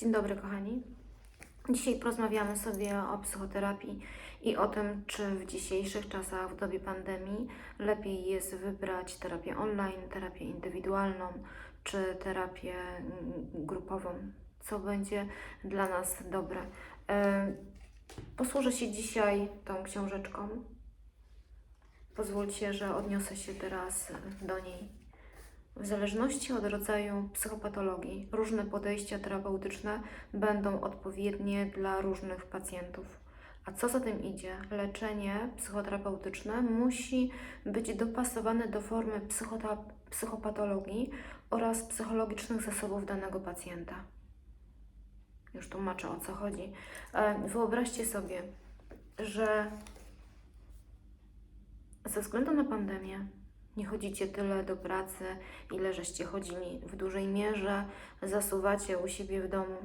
Dzień dobry, kochani. Dzisiaj porozmawiamy sobie o psychoterapii i o tym, czy w dzisiejszych czasach, w dobie pandemii, lepiej jest wybrać terapię online, terapię indywidualną, czy terapię mm, grupową. Co będzie dla nas dobre. Posłużę się dzisiaj tą książeczką. Pozwólcie, że odniosę się teraz do niej. W zależności od rodzaju psychopatologii, różne podejścia terapeutyczne będą odpowiednie dla różnych pacjentów. A co za tym idzie? Leczenie psychoterapeutyczne musi być dopasowane do formy psychopatologii oraz psychologicznych zasobów danego pacjenta. Już tłumaczę o co chodzi. E, Wyobraźcie sobie, że ze względu na pandemię nie chodzicie tyle do pracy, ile żeście chodzili. W dużej mierze zasuwacie u siebie w domu.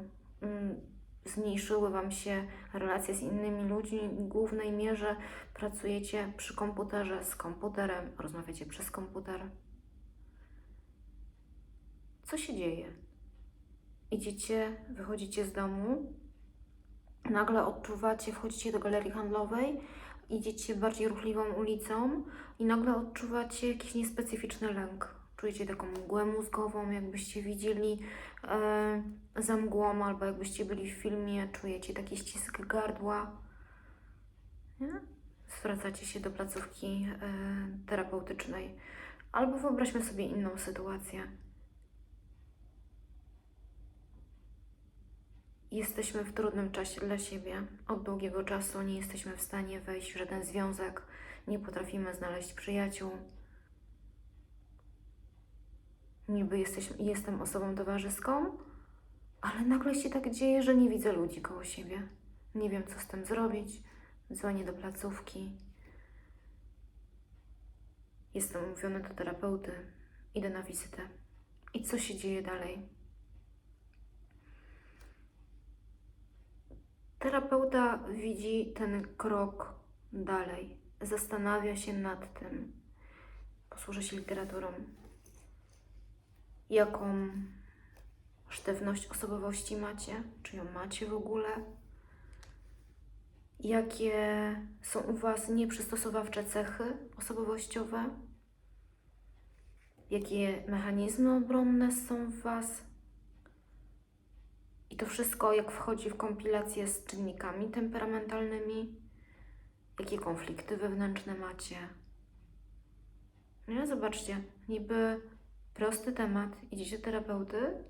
Mm, Zmniejszyły Wam się relacje z innymi ludźmi. W głównej mierze pracujecie przy komputerze, z komputerem, rozmawiacie przez komputer. Co się dzieje? Idziecie, wychodzicie z domu, nagle odczuwacie, wchodzicie do galerii handlowej, idziecie bardziej ruchliwą ulicą i nagle odczuwacie jakiś niespecyficzny lęk. Czujecie taką mgłę mózgową, jakbyście widzieli e, za mgłą, albo jakbyście byli w filmie, czujecie taki ścisk gardła. Nie? Zwracacie się do placówki e, terapeutycznej. Albo wyobraźmy sobie inną sytuację. Jesteśmy w trudnym czasie dla siebie. Od długiego czasu nie jesteśmy w stanie wejść w żaden związek, nie potrafimy znaleźć przyjaciół. Niby jesteśmy, jestem osobą towarzyską, ale nagle się tak dzieje, że nie widzę ludzi koło siebie. Nie wiem, co z tym zrobić. Dzwonię do placówki. Jestem umówiony do terapeuty. Idę na wizytę. I co się dzieje dalej? Terapeuta widzi ten krok dalej, zastanawia się nad tym, posłuży się literaturą, jaką sztywność osobowości macie, czy ją macie w ogóle, jakie są u Was nieprzystosowawcze cechy osobowościowe, jakie mechanizmy obronne są w Was. I to wszystko, jak wchodzi w kompilację z czynnikami temperamentalnymi, jakie konflikty wewnętrzne macie. Nie, zobaczcie, niby prosty temat, idziecie terapeuty,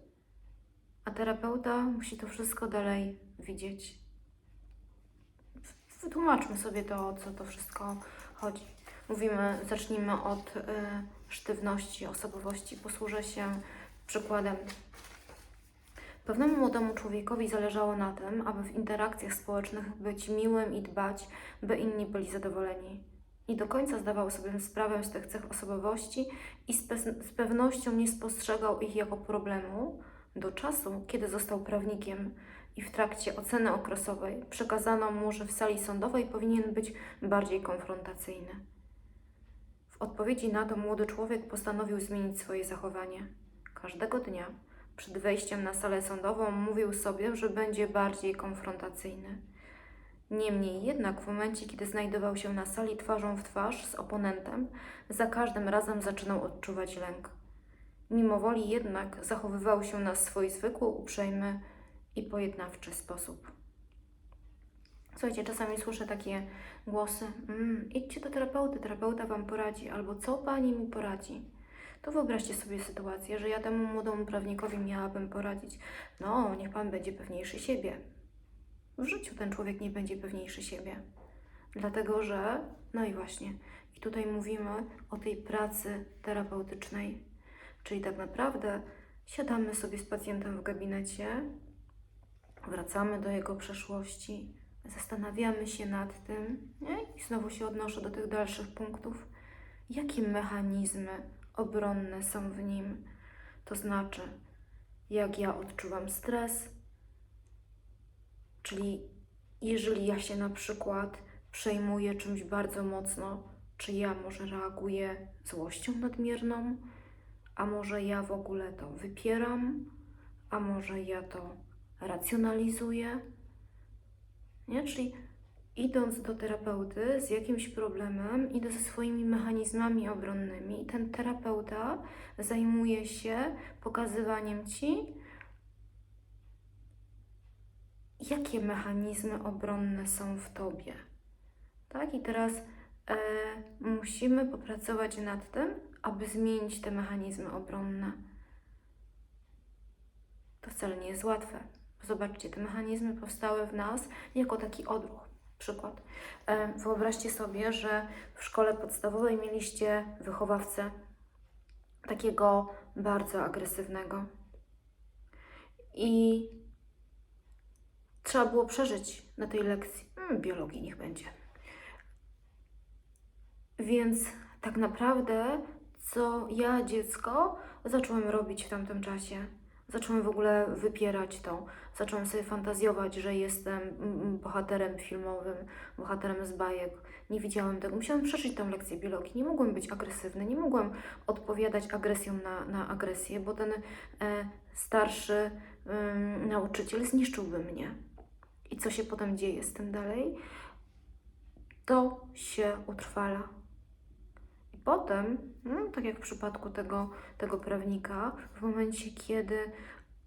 a terapeuta musi to wszystko dalej widzieć. Wytłumaczmy sobie to, o co to wszystko chodzi. Mówimy, zacznijmy od y, sztywności osobowości. Posłużę się przykładem Pewnemu młodemu człowiekowi zależało na tym, aby w interakcjach społecznych być miłym i dbać, by inni byli zadowoleni. Nie do końca zdawał sobie sprawę z tych cech osobowości i z, pe- z pewnością nie spostrzegał ich jako problemu do czasu, kiedy został prawnikiem i w trakcie oceny okresowej przekazano mu, że w sali sądowej powinien być bardziej konfrontacyjny. W odpowiedzi na to młody człowiek postanowił zmienić swoje zachowanie. Każdego dnia przed wejściem na salę sądową mówił sobie, że będzie bardziej konfrontacyjny. Niemniej jednak w momencie, kiedy znajdował się na sali twarzą w twarz z oponentem, za każdym razem zaczynał odczuwać lęk. Mimo woli jednak zachowywał się na swój zwykły, uprzejmy i pojednawczy sposób. Słuchajcie, czasami słyszę takie głosy: mm, idźcie do terapeuty, terapeuta wam poradzi, albo co pani mi poradzi to wyobraźcie sobie sytuację, że ja temu młodemu prawnikowi miałabym poradzić. No, niech pan będzie pewniejszy siebie. W życiu ten człowiek nie będzie pewniejszy siebie. Dlatego, że, no i właśnie, i tutaj mówimy o tej pracy terapeutycznej. Czyli tak naprawdę siadamy sobie z pacjentem w gabinecie, wracamy do jego przeszłości, zastanawiamy się nad tym, nie? i znowu się odnoszę do tych dalszych punktów. Jakie mechanizmy obronne są w nim. To znaczy, jak ja odczuwam stres, czyli jeżeli ja się na przykład przejmuję czymś bardzo mocno, czy ja może reaguję złością nadmierną, a może ja w ogóle to wypieram, a może ja to racjonalizuje. Nie? Czyli idąc do terapeuty z jakimś problemem, idę ze swoimi mechanizmami obronnymi i ten terapeuta zajmuje się pokazywaniem ci, jakie mechanizmy obronne są w tobie. Tak? I teraz e, musimy popracować nad tym, aby zmienić te mechanizmy obronne. To wcale nie jest łatwe. Zobaczcie, te mechanizmy powstały w nas jako taki odruch. Przykład. E, Wyobraźcie sobie, że w szkole podstawowej mieliście wychowawcę takiego bardzo agresywnego. I trzeba było przeżyć na tej lekcji. Hmm, biologii niech będzie. Więc tak naprawdę, co ja, dziecko, zacząłem robić w tamtym czasie? Zacząłem w ogóle wypierać to. Zacząłem sobie fantazjować, że jestem mm, bohaterem filmowym, bohaterem z bajek. Nie widziałem tego. Musiałam przeżyć tę lekcję biologii. Nie mogłem być agresywny, nie mogłem odpowiadać agresją na, na agresję, bo ten e, starszy ym, nauczyciel zniszczyłby mnie. I co się potem dzieje z tym dalej? To się utrwala. Potem, no, tak jak w przypadku tego, tego prawnika, w momencie, kiedy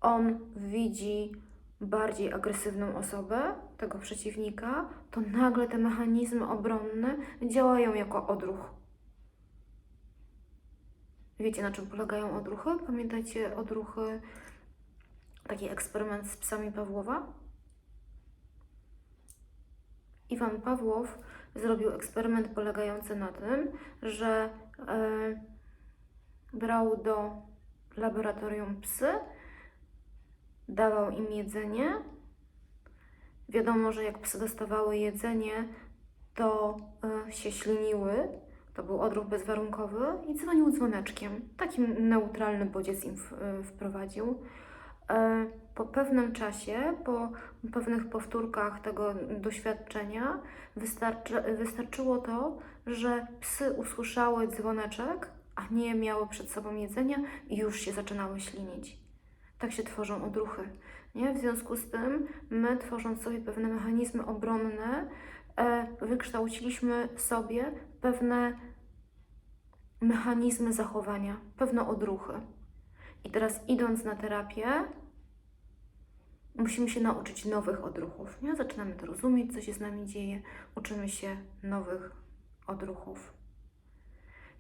on widzi bardziej agresywną osobę, tego przeciwnika, to nagle te mechanizmy obronne działają jako odruch. Wiecie, na czym polegają odruchy? Pamiętacie odruchy, taki eksperyment z psami Pawłowa? Iwan Pawłow zrobił eksperyment polegający na tym, że e, brał do laboratorium psy, dawał im jedzenie. Wiadomo, że jak psy dostawały jedzenie, to e, się śliniły. To był odruch bezwarunkowy i dzwonił dzwoneczkiem. Taki neutralny bodziec im w, e, wprowadził. E, po pewnym czasie, po pewnych powtórkach tego doświadczenia, wystarczy, wystarczyło to, że psy usłyszały dzwoneczek, a nie miały przed sobą jedzenia i już się zaczynały ślinić. Tak się tworzą odruchy. Nie? W związku z tym, my tworząc sobie pewne mechanizmy obronne, e, wykształciliśmy sobie pewne mechanizmy zachowania, pewne odruchy. I teraz idąc na terapię, musimy się nauczyć nowych odruchów. Nie? Zaczynamy to rozumieć, co się z nami dzieje, uczymy się nowych odruchów.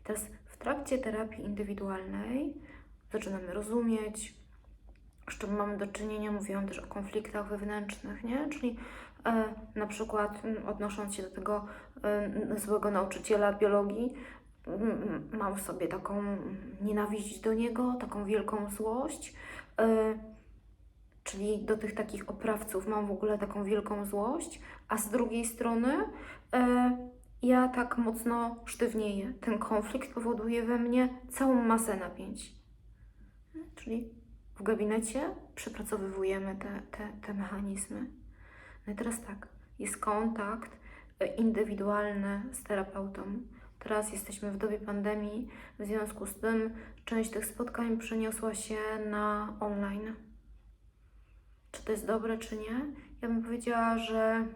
Teraz w trakcie terapii indywidualnej zaczynamy rozumieć, z czym mamy do czynienia. Mówiłam też o konfliktach wewnętrznych, nie? czyli e, na przykład odnosząc się do tego e, złego nauczyciela biologii, mam w sobie taką nienawiść do niego, taką wielką złość. E, czyli do tych takich oprawców mam w ogóle taką wielką złość, a z drugiej strony e, ja tak mocno sztywnieję. Ten konflikt powoduje we mnie całą masę napięć. Czyli w gabinecie przepracowywujemy te, te, te mechanizmy. No i teraz tak, jest kontakt e, indywidualny z terapeutą. Teraz jesteśmy w dobie pandemii, w związku z tym część tych spotkań przeniosła się na online. Czy to jest dobre, czy nie? Ja bym powiedziała, że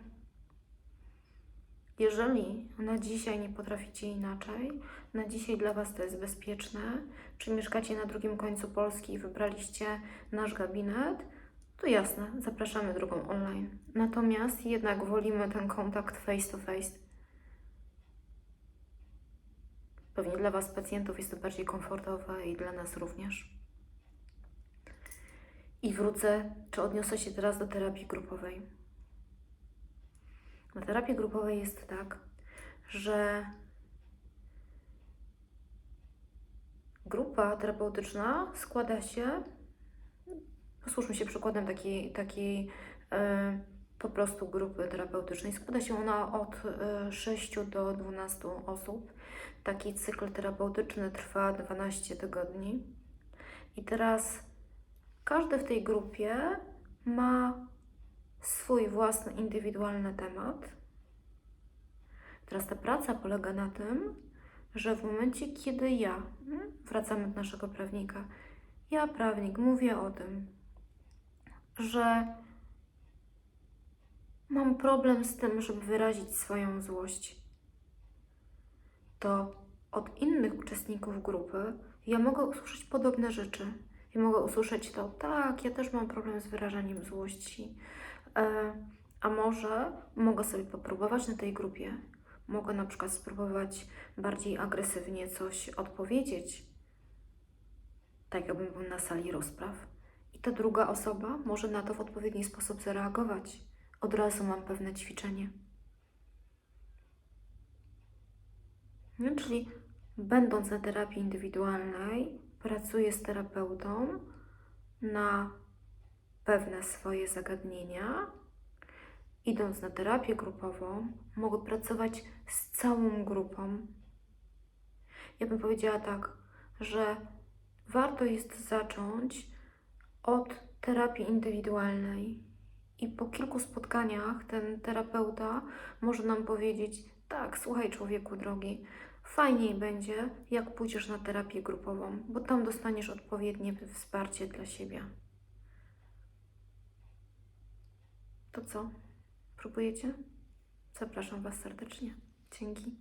jeżeli na dzisiaj nie potraficie inaczej, na dzisiaj dla Was to jest bezpieczne, czy mieszkacie na drugim końcu Polski i wybraliście nasz gabinet, to jasne, zapraszamy drugą online. Natomiast jednak wolimy ten kontakt face to face. Pewnie dla Was, pacjentów, jest to bardziej komfortowe i dla nas również. I wrócę, czy odniosę się teraz do terapii grupowej. Na terapii grupowej jest tak, że grupa terapeutyczna składa się, posłuchajmy się przykładem takiej, takiej e, po prostu grupy terapeutycznej. Składa się ona od e, 6 do 12 osób. Taki cykl terapeutyczny trwa 12 tygodni. I teraz każdy w tej grupie ma swój własny, indywidualny temat. Teraz ta praca polega na tym, że w momencie, kiedy ja, mm, wracamy do naszego prawnika, ja, prawnik, mówię o tym, że mam problem z tym, żeby wyrazić swoją złość, to od innych uczestników grupy ja mogę usłyszeć podobne rzeczy. Ja mogę usłyszeć to, tak, ja też mam problem z wyrażaniem złości. E, a może mogę sobie popróbować na tej grupie. Mogę na przykład spróbować bardziej agresywnie coś odpowiedzieć, tak jakbym był na sali rozpraw. I ta druga osoba może na to w odpowiedni sposób zareagować. Od razu mam pewne ćwiczenie. No, czyli będąc na terapii indywidualnej, pracuję z terapeutą na pewne swoje zagadnienia. Idąc na terapię grupową, mogę pracować z całą grupą. Ja bym powiedziała tak, że warto jest zacząć od terapii indywidualnej. I po kilku spotkaniach ten terapeuta może nam powiedzieć: Tak, słuchaj, człowieku drogi, fajniej będzie, jak pójdziesz na terapię grupową, bo tam dostaniesz odpowiednie wsparcie dla siebie. To co? Próbujecie? Zapraszam Was serdecznie. Dzięki.